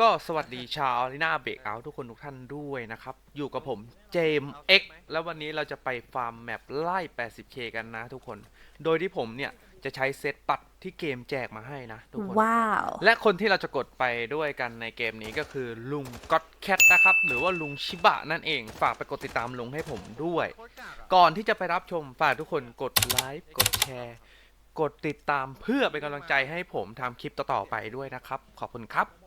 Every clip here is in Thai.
ก็สวัสดีชาวลีน่าเบรกเอาทุกคนทุกท่านด้วยนะครับ อยู่กับผมเจมส์เอ็กแล้ววันนี้เราจะไปฟาร์มแมปไล่ 80k กันนะทุกคน โดยที่ผมเนี่ยจะใช้เซตปัดที่เกมแจกมาให้นะทุกคนว้าว และคนที่เราจะกดไปด้วยกันในเกมนี้ก็คือลุงก็อตแคทนะครับ หรือว่าลุงชิบะนั่นเอง ฝากไปกดติดตามลุงให้ผมด้วย ก่อนที่จะไปรับชมฝากทุกคนกดไลค์กดแชร์กดติดตามเพื่อเป็นกำลังใจให้ผมทำคลิปต่อๆไปด้วยนะครับ ขอบคุณครับ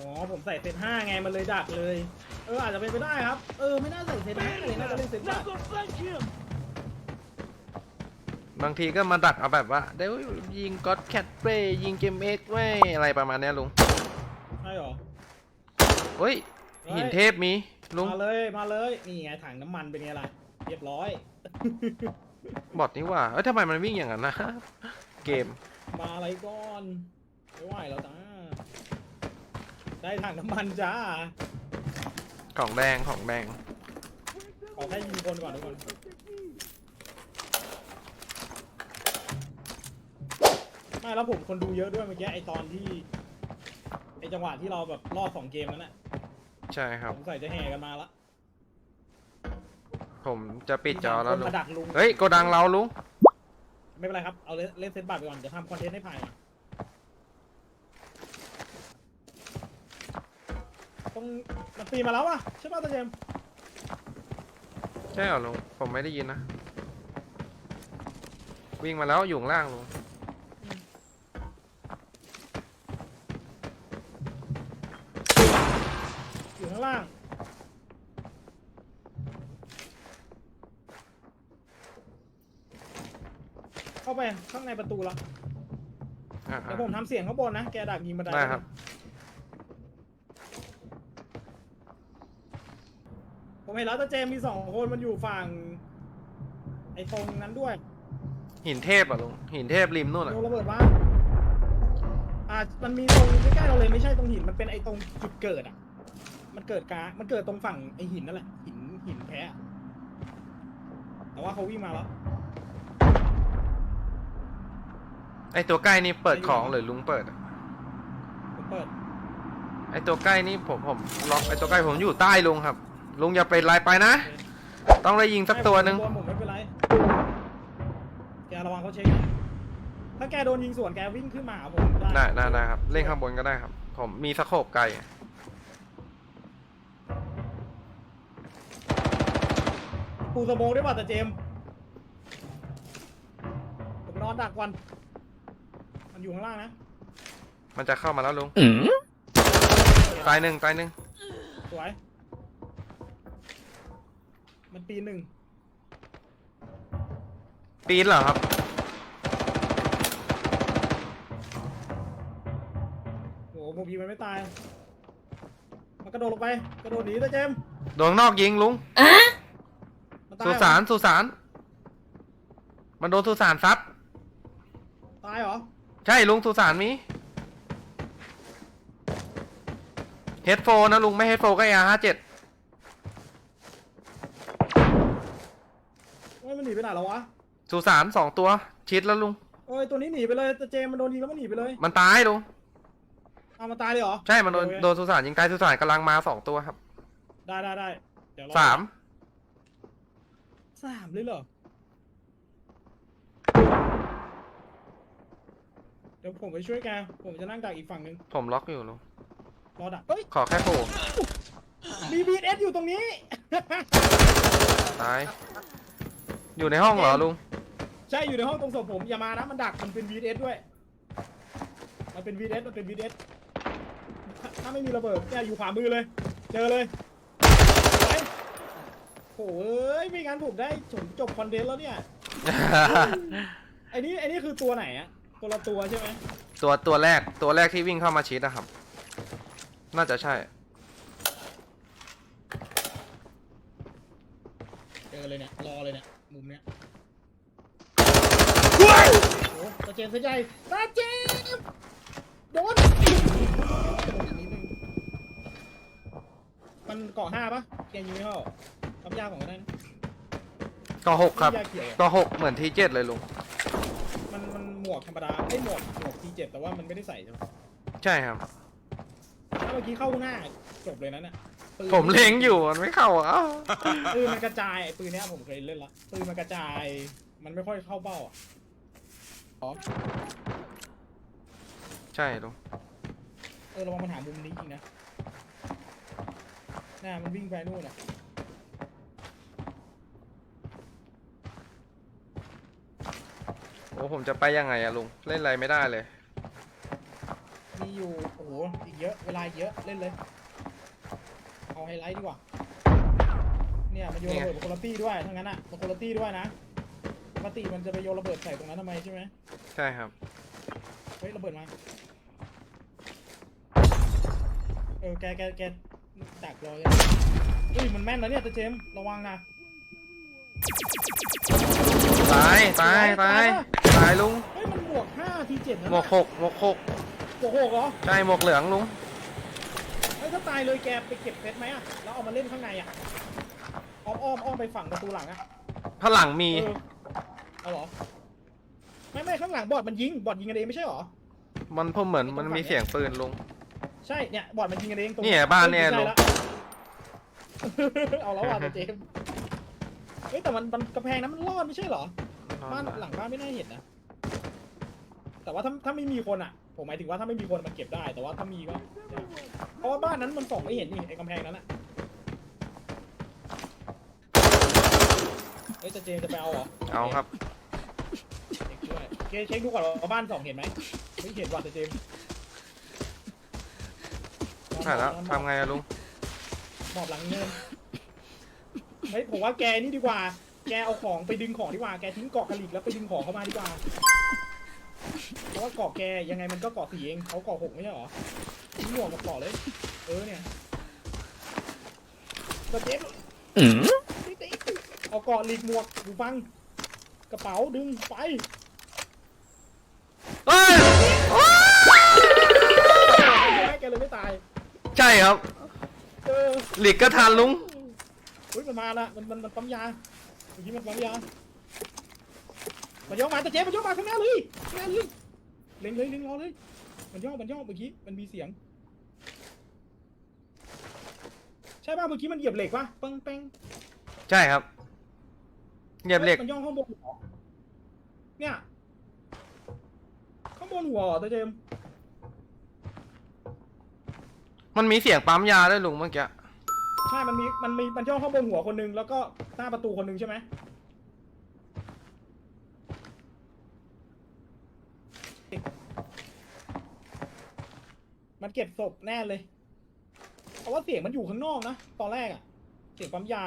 อ๋อผมใส่เซตห้าไงมันเลยดักเลย เอออาจจะเป็นไปได้ครับ เออไม่น่าใส่เซตห้าเลยน่าจะเล่นเซตดักบางทีก็มาดักเอาแบบว่าเดี๋ยวยิงก็อตแคทเปรย์ยิงเกมเอ็กไว้ยอะไรประมาณเนี้ยลุงใช่หรอเฮ้ยหินเทพมีลุงมาเลยมาเลยนี่ไงถังน้ำมันเป็นไงล่ะเรียบร้อยบอทนี่หว่าเอ้ยทำไมมันวิ่งอย่างนั้นนะ เกมมาอะไรก่อนไม่ไหวแล้วจ้า ได้ถังน้ำมันจ้า ของแดงของแดงขอแค่ยิงคนก่อนทุกคนไม่แล้วผมคนดูเยอะด้วยเมื่อกี้ไอตอนที่ไอจังหวะที่เราแบบรอดสองเกมนั้นน่ะใช่ครับสงสัยจะแห่กันมาละผมจะปิดจอแล้วคนลุงมาดักลุง เฮ้ยโกดังเราลุง ไม่เป็นไรครับ เอาเล่นเล่นเซตบัตรไปก่อนจะทำคอนเทนต์ให้ผ่านก่อน ต้องมันตีมาแล้วอะใช่ป่ะตาเจมส์ใช่เหรอลุงผมไม่ได้ยินนะ วิ่งมาแล้วอยู่ข้างล่างลุงอยู่ข้างล่างเข้าไปข้างในประตูละอะเดี๋ยวผมทำเสียงข้างบนนะแกดักยิงบันไดได้ครับ ผมเห็นแล้วตาเจมส์มีสองคนมันอยู่ฝั่ง ไอ้ตรงนั้นด้วยหินเทพอะลุงหินเทพริมนู่นอะโดนระเบิดบ้างอ่ามันมีตรงใกล้ๆเราเลยไม่ใช่ตรงหินมันเป็นไอ้ตรงจุดเกิดอะ มันเกิดกามันเกิดตรงฝั่งไอ้หินนั่นแหละหินหินแพ้อะแต่ว่าเขาวิ่งมาแล้วไอตัวใกล้นี่เปิดของหรือลุงเปิดอะผมเปิดไอตัวใกล้นี่ผมผมล็อกไอตัวใกล้ผมอยู่ใต้ลุงครับ ลุงอย่าไปไล่ไปนะ ต้องได้ยิงสักตัวหนึ่งไม่ผมผมไม่เป็นไร แกระวังเขาเช็คนะถ้าแกโดนยิงสวนแกวิ่งขึ้นมาหาผมได้ได้ได้ครับ เล่นข้างบนก็ได้ครับ ผมมีสโคปไกลปูสโมองได้ป่ะแต่เจมส์ผมนอนดักวัน มันอยู่ข้างล่างนะ มันจะเข้ามาแล้วลุงตายหนึ่งตายหนึ่งสวย มันปีนหนึ่งปีนเหรอครับโอ้โหผมยิงมันไม่ตาย มันกระโดดลงไป กระโดดหนีแต่เจมส์โดนข้างนอกยิงลุงมันตายสุเหรอสานสุสาน มันโดนสุสานซัด ตายเหรอ ใช่ลุงสุสานมีเฮดโฟนะลุงไม่เฮดโฟก็เอห้าเจ็ด เฮ้ย มันหนีไปไหนแล้ววะสุสานสองตัว ชิดแล้วลุง เอ้ยตัวนี้หนีไปเลยแต่เจมส์มันโดนยิงแล้วมันหนีไปเลยมันตายลุง เอามาตายเลยเหรอ ใช่ มันโดนโอเคโดนสุสานยิงตายสุสานกำลังมาสองตัวครับ ได้ได้ได้เดี๋ยวรอสามสามเลยเหรอ เดี๋ยวผมไปช่วยแก ผมจะนั่งดักอีกฝั่งหนึ่งผมล็อกอยู่ลุง รอดักเฮ้ย ขอแค่โผล่มีบีเอสอยู่ตรงนี้ ตาย อยู่ในห้องเหรอลุง ใช่อยู่ในห้องตรงศพผมอย่ามานะมันดักมันเป็น VS ด้วย มันเป็น VS มันเป็น VS ถ้าถ้าไม่มีระเบิดเนี่ยอยู่ขวามือเลย เจอเลยไปโอ้ยไม่งั้นผมได้ผมจบคอนเทนต์แล้วเนี่ยไอ้นี่ไอ้นี่คือตัวไหนอะตัวละตัวใช่ไหมตัวตัวแรกตัวแรกที่วิ่งเข้ามาชิดนะครับ น่าจะใช่ เจอเลยเนี่ยรอเลยเนี่ย มุมเนี้ยโอ้โหตาเจมส์เสียใจตาเจมส์โดนนิดนึงมันเกาะห้าปะแกยิงไม่เข้าทำยากของก็ได้นะต่อหกครับ ยาเขียวอะต่อหกเหมือนทีเจ็ดเลยลุง มันมันหมวกธรรมดาไอ้ยหมวกหมวกทีเจ็ดแต่ว่ามันไม่ได้ใส่ใช่ไหมใช่ครับ ถ้าเมื่อกี้เข้าหน้าจบเลยนั้นน่ะ ปืนผมเล็งอยู่มันไม่เข้าอะอ้าวปืนมันกระจายไอ้ปืนเนี้ยผมเคยเล่นละปืนมันกระจาย มันไม่ค่อยเข้าเป้าอะอ๋อใช่ลุงเออระวังมันหามุมนี้จริงนะหน้ามันวิ่งไปนู่นอะโอ้ผมจะไปยังไงอะลุงเล่นอะไรไม่ได้เลย มีอยู่โอ้โหอีกเยอะเวลาอีกเยอะเล่นเลย เอาไฮไลท์ดีกว่า เนี่ยมันโยนระเบิดมาคนละตี้ด้วยทั้งนั้นอะมาคนละตี้ด้วยนะ ปกติมันจะไปโยนระเบิดใส่ตรงนั้นทำไมใช่ไหมใช่ครับ เฮ้ยระเบิดมา เออแกแกแกดักรอเลยเฮ้ยมันแม่นนะเนี่ยตาเจมส์ระวังนะ ตาย ตาย ตาย ตายลุง เฮ้ยมันบวกห้าทีเจ็ดนะหมวกหกหมวกหกบวกหกเหรอ ใช่หมวกเหลืองลุงเฮ้ย ถ้าตายเลยแกไปเก็บเพชรไหมอะแล้วเอามาเล่นข้างในอะอ้อมอ้อมอ้อมไปฝั่งประตูหลังอะพลังมี เออเอาเหรอ ไม่ไม่ข้างหลังบอดมันยิง บอดยิงกันเองไม่ใช่เหรอ มันผมเหมือนมันมีเสียงปืนลุง ใช่ เนี่ย บอดมันยิงกันเองตรงเนี่ยบ้านเนี่ยฮ้ไม่ลุงใช่ละ เอาแล้วว่ะตาเจมส์เฮ้ยแต่มันมันกระแพงนั้นมันรอดไม่ใช่เหรอ บ้านหลังบ้านไม่น่าเห็นนะ แต่ว่าถ้าถ้าไม่มีคนอะ ผมหมายถึงว่าถ้าไม่มีคนมันเก็บได้ แต่ว่าถ้ามีก็ยาก เพราะว่าบ้านนั้นมันส่องไม่เห็นนี่ไอ้กำแพงนั้นอะเอ้ยจะเจมส์จะไปเอาเหรอเอาครับ เช็คด้วยเช็คเช็คดูก่อนว่าบ้านส่องเห็นไหมไม่เห็นว่ะจะเจมส์ใช่แล้วทำไงอะลุง หมอบหลังเงินเฮ้ยผมว่าแกนี่ดีกว่า แกเอาของไปดึงของดีกว่า แกทิ้งเกาะกระหลิกแล้วไปดึงของเข้ามาดีกว่า เพราะว่าเกาะแกยังไงมันก็เกาะสี่เองเขาเกาะหกไม่ใช่เหรอทิ้งหมวกกับเกาะเลย เออเนี่ยกระเจ็บเอาเกาะหลีกหมวกดูฟัง กระเป๋าดึงไปเอ้ยแกเลยไม่ตาย ใช่ครับ เออหลีกก็ทันลุงอุ้ยมันมาละมันมันมันปั๊มยาเมื่อกี้มันปั๊มยา มันย่อมาแต่เจ๊มันย่อมาข้างหน้าเลยข้างหน้าเลยเล็งเลยเล็งรอเลย มันย่อมันย่อเมื่อกี้มันมีเสียง ใช่ป่ะเมื่อกี้มันเหยียบเหล็กป่ะปังแป้งใช่ครับเหยียบเหล็กมันย่อข้างบนหัวเนี่ยข้างบนหัวเหรอตาเจมส์มันมีเสียงปั๊มยาด้วยลุงเมื่อกี้ใช่มันมีมันมีมันย่อข้างบนหัวคนหนึงแล้วก็หน้าประตูคนหนึงใช่ไหม มันเก็บศพแน่เลย เพราะว่าเสียงมันอยู่ข้างนอกนะ ตอนแรกอะเสียงปั๊มยา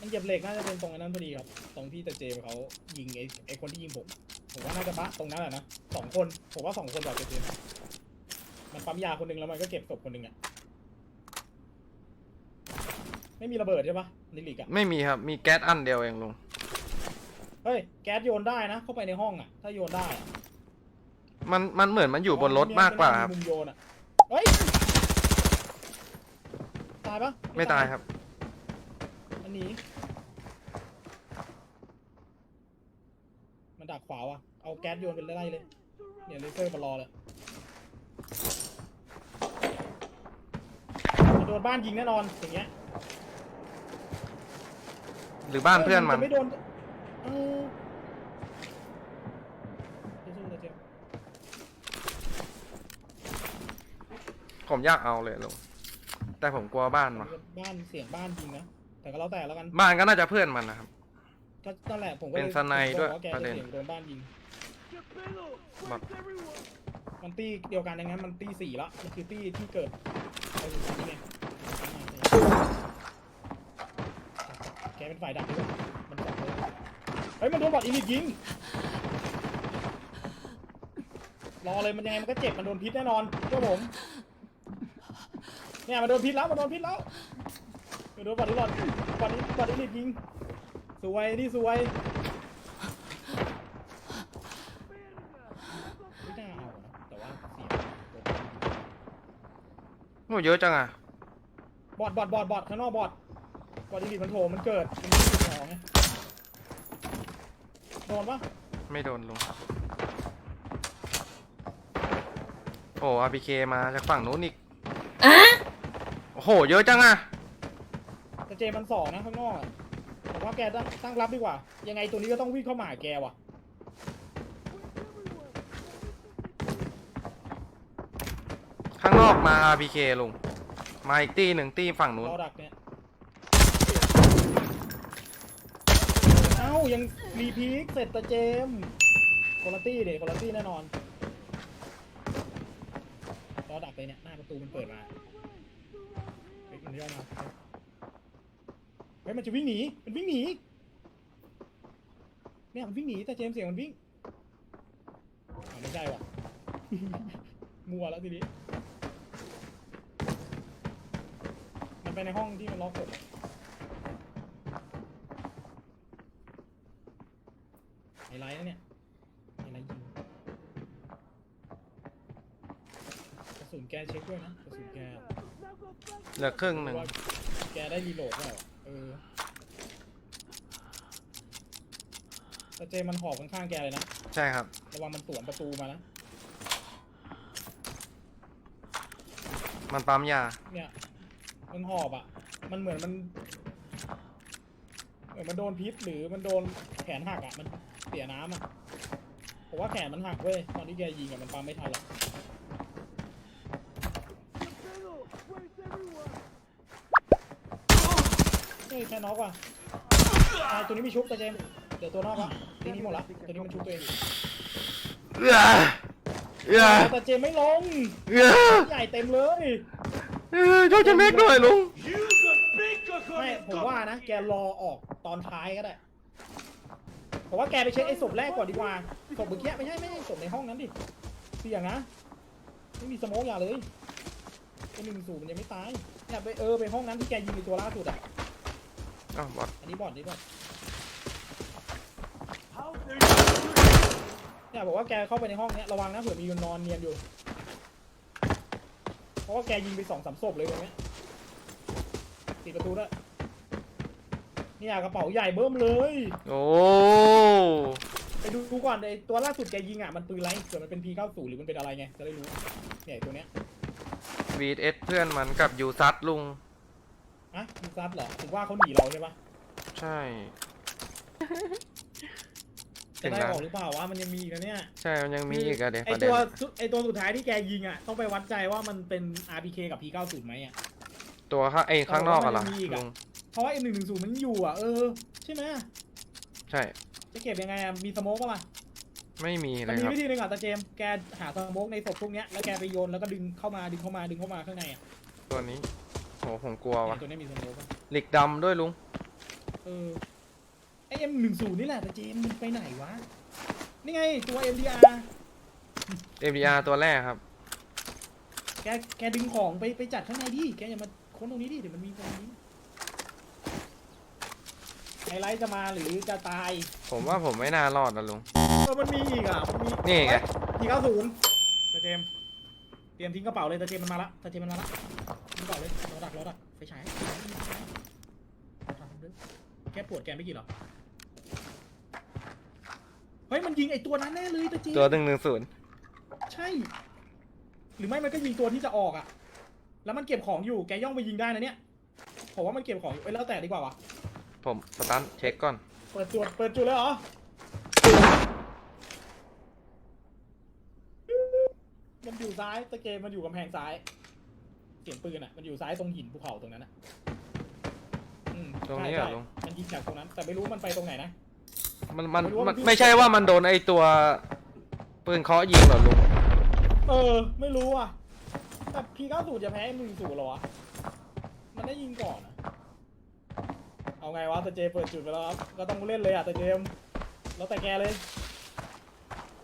มันเหยียบเหล็กน่าจะเป็นตรงนั้นพอดีครับ ตรงที่ตาเจมเขายิงไอ้ไอ้คนที่ยิงผม ผมว่าน่าจะบะตรงนั้นแหละนะสองคน ผมว่าสองคนแบบตาเจมมันปั๊มยาคนหนึ่งแล้วมันก็เก็บศพคนหนึ่งอะไม่มีระเบิดใช่ปะลิลิกอะไม่มีครับ มีแก๊สอันเดียวเองลุง เฮ้ย แก๊สโยนได้นะ เข้าไปในห้องอะถ้าโยนได้อะมันมันเหมือนมันอยู่บนรถมากกว่าครับ มุมโยนอะเฮ้ย ตายปะไม่ตายครับ อันนี้ มันดักขวาว่ะ เอาแก๊สโยนไปไล่เลย เนี่ยเลเซอร์มารอเลยมันโดนบ้านยิงแน่นอนอย่างเงี้ยหรือบ้านเพื่อนมันจะไม่โดน เออสู้ๆนะเจียวผมอยากเอาเลยลุงแต่ผมกลัวบ้านว่ะบ้านเสียงบ้านจริงนะ แต่ก็แล้วแต่แล้วกัน บ้านก็น่าจะเพื่อนมันนะครับ ก็นั่นแหละผมก็เป็นลสไนด์ด้วยผมบอกาแกประเด็นจสียงโดนบ้านยิง แบบมันตี้เดียวกันดังนั้นมันตี้สี่ละมันคือตี้ที่เกิดเอาอยู่ตรงนี้ไงแกเป็นฝ่ายดักด้วยมันดักเลยเฮ้ยมันโดนบอดอีลิทยิงรอเลยมันยังไงมันก็เจ็บมันโดนพิษแน่นอนเชื่อผมเนี่ยมันโดนพิษแล้วมันโดนพิษแล้วมันโดนบอดอีลอดบอดอีบอดอีลิทยิงสวยนี่สวยไม่น่าเอานะแต่ว่าเสียโอ้เยอะจังอะบอดบอดบอดบอดข้างนอกบอดบอดอีลิทมันโถมมันเกิดมันไม่ติดหอไง โด นปะไม่โดนลุงโอ้อาร์พีเคมาจากฝั่งนู้นอีกโอ้โห เยอะจังอะแต่เจมันสองนะข้างนอกอะผมว่าแกตั้งตั้งรับดีกว่า ยังไงตัวนี้ก็ต้องวิ่งเข้ามาหาแกว่ะ ข้างนอกมาอาร์พีเคลุง มาอีกตีหนึ่งตีฝั่งนู้น รอดักเนี่ย เอ้ายังรีพีคเสร็จแต่เจมคุณตี้เด็คุณตี้แน่นอนรอดักเลยเนี่ยหน้าประตูมันเปิดมาเฮ้ยมันย่อมาเฮ้ยมันจะวิ่งหนีมันวิ่งหนีเนี่ยมันวิ่งหนีแต่เจมเสียงมันวิ่งอะไม่ใช่ว่ะ มัวแล้วทีนี้มันไปในห้องที่มันล็อกผมอะไฮไลท์นะเนี่ยไฮไลท์ยิงกระสุนแกเช็คด้วยนะกระสุนแกเหลือครึ่งหนึ่งว่าแกได้รีโหลดเปล่าเออแต่เจมันหอบข้างๆแกเลยนะ ใช่ครับ ระวังมันสวนประตูมานะ มันปั๊มยา เนี่ย มันหอบอะ มันเหมือนมันเหมือนมันโดนพิษหรือมันโดนแขนหักอะ มัน เสียน้ำอะผมว่าแขนมันหักเว้ยตอนที่แกยิงอะมันปั๊มไม่ทันหรอกเฮ้ยแค่น็อกว่ะอ่าตัวนี้มีชุบแต่เจมส์เดี๋ยวตัวนอกอะทีนี้หมดละตัวนี้มันชุบตัวเองอยู่เอื้อเอื้อแต่เจมส์ไม่ลงเอื้อใหญ่เต็มเลยเอื้อช่วยจะเมกหน่อยลุงไม่ผมว่านะแกรอออกตอนท้ายก็ได้ ผมว่าแกไปเช็คไอ้ศพแรกก่อนดีกว่าศพเมื่อกี้ไม่ใช่ไม่ใช่ศพในห้องนั้นดิเสี่ยงนะไม่มีสโมกอย่าเลยไอ้หนึ่งศูนย์มันยังไม่ตายเนี่ยไปเออไปห้องนั้นที่แกยิงในตัวล่าสุดอะอ้าวบอดอันนี้บอดนี่บอดเนี่ยบอกว่าแกเข้าไปในห้องเนี้ยระวังนะเผื่อมีคนนอนเนียนอยู่เพราะว่าแกยิงไปสองสามศพเลยตรงเนี้ยปิดประตูด้วย เนี่ยกระเป๋าใหญ่เบิ้มเลย โอ้ ไปดูดูก่อนไอตัวล่าสุดแกยิงอะมันปืนอะไรเผื่อมันเป็น P90 หรือมันเป็นอะไรไงจะได้รู้เนี่ยไอ้ตัวเนี้ยวีเอสเพื่อนมันกับยูซัดลุง อะมีซัดเหรอถึงว่าเขาหนีเราใช่ปะใช่ จะได้ออกหรือเปล่าวะมันยังมีอีกนะเนี่ยใช่ มันยังมีอีกอะเด็กไอประเด็ตันวสุดไอตัวสุดท้ายที่แกยิงอะต้องไปวัดใจว่ามันเป็น RPK กับ P90 ไหมอะ ตัวข้างไอ้ข้างนอกอะเหรอมันยังมีอีกอะลุง เพราะว่า M110 มันยังอยู่อะ เออ ใช่ไหมใช่ จะเก็บยังไงอะ มีสโมกปะล่ะไม่มีเลมันยมีครับ วิธีหนึงอะตาเจมส์แกหาสโมกในศพพวกเนี้ยแล้วแกไปโยนแล้วก็ดึงเข้ามาดึงเข้ามาดึงเข้ามาข้างในอะตัวนี้โหผมกลัวเนี่วะยตัวเนี้ยมีสโมกปะเหล็กดำด้วยลุง เออไอ M10 นี่แหละตาเจมส์มันไปไหนวะนี่ไงตัว MDR MDR ตัวแรกครับ แกแกดึงของไปไปจัดข้างในดิแกอย่ามาค้นตรงนี้ดิเดี๋ยวมันมีตรงนี้ไฮไลท์จะมาหรือจะตายผมว่าผมไม่น่ารอดนะลุง เออมันมีอีกอะมันมีนี่ไงทีเก้าศูนย์ตาเจมส์เตรียมทิ้งกระเป๋าเลยตาเจมส์มันมาละตาเจมส์มันมาละทิ้งกระเป๋าเลยรอดักรอดักไฟฉายทำด้วยแกปวดแกไม่กี่หรอเฮ้ยมันยิงไอตัวนั้นแน่เลยตาเจมส์ ตัวหนึ่งหนึ่งศูนย์ใช่ หรือไม่มันก็ยิงตัวที่จะออกอะแล้วมันเก็บของอยู่ แกย่องไปยิงได้นะเนี่ย ผมว่ามันเก็บของอยู่เอ้ยแล้วแต่ดีกว่าวะ ผมสตันเช็คก่อน เปิดจุดเปิดจุดเลยเหรอ มันอยู่ซ้ายตะเกมมันอยู่กำแพงซ้าย เสียงปืนอะมันอยู่ซ้ายตรงหินภูเขาตรงนั้นอะอืมตรงนี้เหรอใช่ลุง มันยิงจากตรงนั้น แต่ไม่รู้มันไปตรงไหนนะ มันมันไม่รู้ว่ามัมันน ไม่ใช่ว่ามันโดนไอตัวปืนเคาะยิงเหรอลุงเออ ไม่รู้อะ แต่พีเก้าสูจะแพ้มึงสูเหรอวะมันได้ยิงก่อนอะ เอาไงวะแต่เจเปิดจุดไปแล้วครับ ก็ต้องเล่นเลยอะแต่เจมส์แล้วแต่แกเลย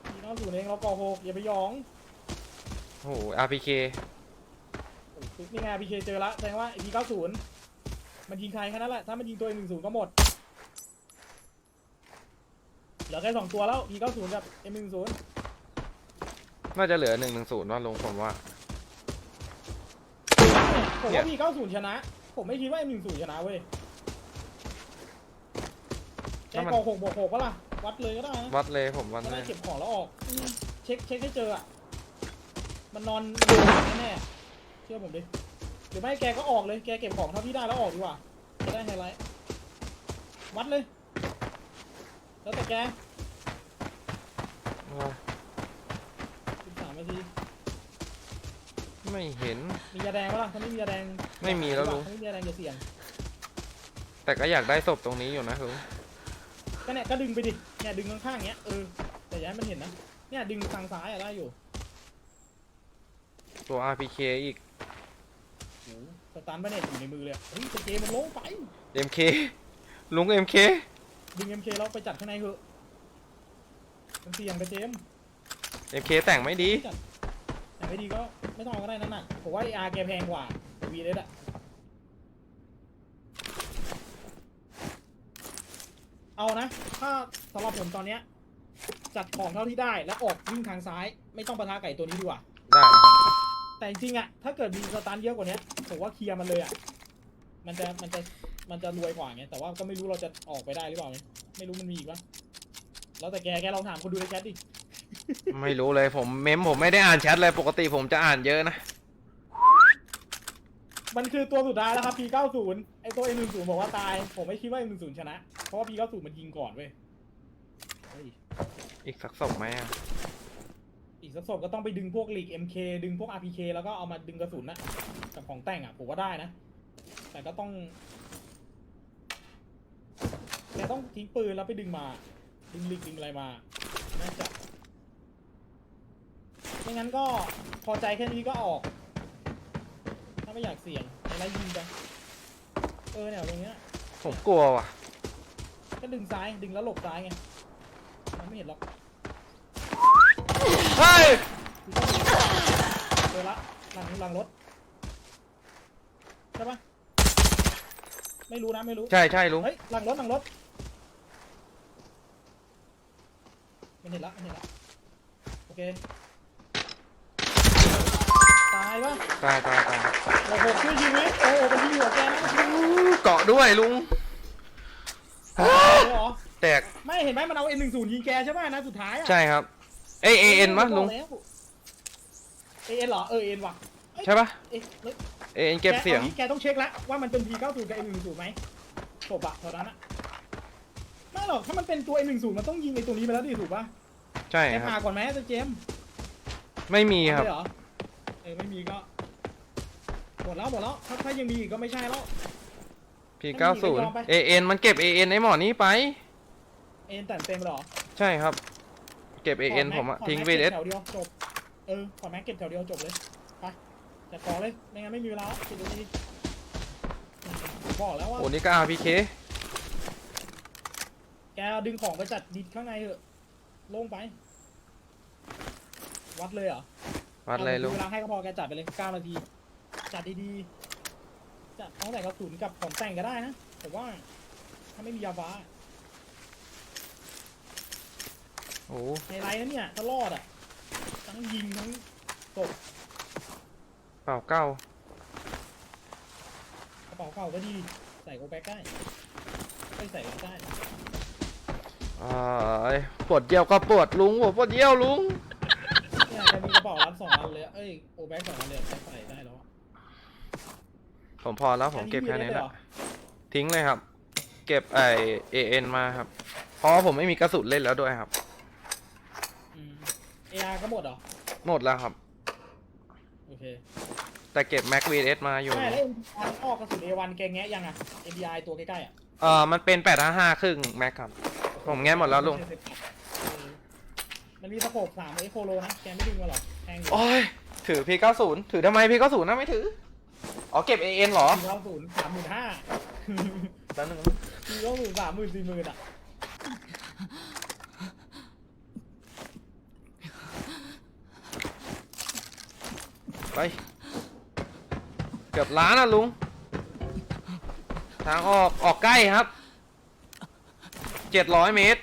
พีเก้าสูเองเราก่อหกอย่าไปหยองโอ้โห RPK โอ้โหนี่ไงพีเคเจอละแสดงว่าพีเก้าศูนย์มันยิงใครแค่นั้นแหละถ้ามันยิงตัวหนึ่งศูนย์ก็หมดเหลือแค่สองตัวแล้วพีเก้าศูนย์กับเอ็มหนึ่งศูนย์น่าจะเหลือหนึ่งหนึ่งศูนย์ว่าลุงผมว่า ผมเนี่ว่ายพีเก้าศูนย์ชนะ ผมไม่คิดว่าเอ็มหนึ่งศูนย์ชนะเว้ย แกถ้ามัน กองหกบวกหกปะล่ะ วัดเลยก็ได้นะวัดเลยผมวัดก็เลได้ยเก็บของแล้วออกอืมเช็คเช็คให้เจออะ มันนอนอยู่แน่ๆเชื่อผมดิ หรือไม่แกก็ออกเลย แกเก็บของเท่าที่ได้แล้วออกดีกว่า จะได้ไฮไลท์ วัดเลย แล้วแต่แกอ่าสิบสามนาที ไม่เห็น มียาแดงปะล่ะถ้าไม่มียาแดงไม่มีแล้วลุง ถ้าไม่มียาแดงอย่าเสี่ยงแต่ก็อยากได้ศพตรงนี้อยู่นะลุง ก็เนี่ยก็ดึงไปดิ เนี่ยดึงข้างๆเงี้ยเออ แต่อย้ายมันเห็นนะ เนี่ยดึงทางซ้ายอะได้อยู่ตัว RPK อีกโอ้โหสตาร์ทไม่เนี่ยอยู่ในมือเลยอะเฮ้ยสเกมันลงไป MK ลุง MK ดึงเอ็มเคแล้วไปจัดข้างในเถอะมันเสี่ยงไปเจมส์ MK แต่งไม่ดี จัดแต่ไม่ดีก็ไม่ต้องเอาก็ได้นั่นน่ะผมว่าอาร์แกแพงกว่าวีเลสอะ เอานะ ถ้าสำหรับผมตอนเนี้ย จัดของเท่าที่ได้แล้วออกวิ่งทางซ้าย ไม่ต้องปะทะไก่ตัวนี้ดีกว่า ได้ครับแต่จริงๆอะถ้าเกิดมีสตาร์ทเยอะกว่านี้ผมว่าเคลียร์มันเลยอะมันจะมันจะมันจะรวยกว่าไงแต่ว่าก็ไม่รู้เราจะออกไปได้หรือเปล่าไงไม่รู้มันมีอีกปะแล้วแต่แกแกลองถามคนดูในแชทดิไม่รู้เลยผมเมมผมไม่ได้อ่านแชทเลยปกติผมจะอ่านเยอะนะ มันคือตัวสุดท้ายแล้วครับ P90 ไอตัว M10 บอกว่าตาย ผมไม่คิดว่า M10 ชนะ เพราะว่า P90 มันยิงก่อนเว้ยเฮ้ยอีกสักศพไหมอะอีกสักศพก็ต้องไปดึงพวกลีก MK ดึงพวก RPK แล้วก็เอามาดึงกระสุนนะกับของแต่งอะผมว่าได้นะ แต่ก็ต้องแต่ต้องทิ้งปืนแล้วไปดึงมา ดึงลีกดึงอะไรมาน่าจะไม่งั้นก็พอใจแค่นี้ก็ออกถ้า ไม่อยากเสี่ยงอะไรยิงไปเออเนี่ยตรงเนี้ยผมกลัวว่ะ ก็ดึงซ้ายดึงแล้วหลบซ้ายไงมันไม่เห็นหรอกเฮ้ย เจอละหลังหลังรถใช่ปะไม่รู้นะไม่รู้ใช่ใช่ลุง เฮ้ยหลังรถหลังรถมันเห็นละมันเห็นละโอเคตายปะตายตายตายโอ้โหช่วยชีวิตโอ้โหเป็นที่หัวแกนะเกาะด้วยลุงตายเลยเหรอ แตกไม่เห็นไหมมันเอา M10 ยิงแกใช่ปะนะสุดท้ายอะใช่ครับเอย AN มะลุงเอ็นเหรอเออเอ็นว่ะใช่ปะเอ๊ะเฮ้ย AN เก็บเสียงแกอาแกต้องเช็คแล้วว่ามันเป็น P90 กับ M10 ไหมจบอะเท่านั้นอะไม่หรอกถ้ามันเป็นตัว M10 มันต้องยิงในตัวนี้ไปแล้วดิถูกป่ะใช่แกคพารับก่อนไหมจะเจมส์ไม่มีครับ เอาเลยเหรอเออไม่มีก็หมดแล้วหมดแล้วถ้าถ้ายังมีอีกก็ไม่ใช่แล้ว P90 ยอมไป AN มันเก็บ AN ไอ้หมอนี้ไป เอ็นแต่งเต็มเลยเหรอใช่ครับ เก็บ AN ถผมอะถทิ้งแม็ก VS เก็บแถวเดียวจบเออถอดแม็กเก็บแถวเดียวจบเลยไปจัดของเลยไม่งั้นไม่มีเวลาแล้วคิดดูดีอืมบอกแล้วว่าโอ้นี่ก็ RPK แกดึงของไปจัดดิดข้างในเถอะโล่งไป วัดเลยเหรอ วัดเลยลุง เวลาให้ก็พอแกจัดไปเลย9นาที จัดดีๆ จัดตั้งแต่กระสุนกับของแต่งก็ได้นะผมว่า ถ้าไม่มียาฟ้าโอ้ไฮไลท์นะเนี่ยถ้ารอดอะ ทั้งยิงทั้งตกเปล่าเก้ากระเป๋าเก่าก็ดี ใส่โกแบ็กได้ไม่ใส่ก็ได้อ่าปวดเยี่ยวก็ปวดลุงผมปวดเยี่ยวลุงเนี่ยแก มีกระเป๋ารับสองอันเลยอะเอ้ยโกแบ็กสองอันเลยอะแกใส่ได้แล้วอะผมพอแล้วผมเก็บแค่นี้เลยแหเหรละอทิ้งเลยครับ เก็บไอ AN มาครับ เพราะว่าผมไม่มีกระสุนเล่นแล้วด้วยครับอืมเออาร์ก็หมดเหรอ หมดแล้วครับ โอเค แต่เก็บ Mac VS มาอยู่ใช่แล้วเอ็มอันออกกระสุน A1 แกแงะยังอะ MBI ตัวใกล้ๆอะ เออมันเป็น855ครึ่ง Mac ครับ ผมแง้มหมดแล้วลุงเออ มันมีสโคปสามเอโคโลนะ แกไม่ดึงมาหรอแทงอยู่โอ้ยถือ P90 ถือทำไม P90 นะไม่ถือ อ๋อเก็บ AN เหรอสี่เก้าศูนย์สามหมื่นห้าแป๊บนึงสี่เก้าศูนย์สามหมื่นสี่หมื่นอะ ไป เกือบล้านอะลุง ทางออกออกใกล้ครับ 700 เมตร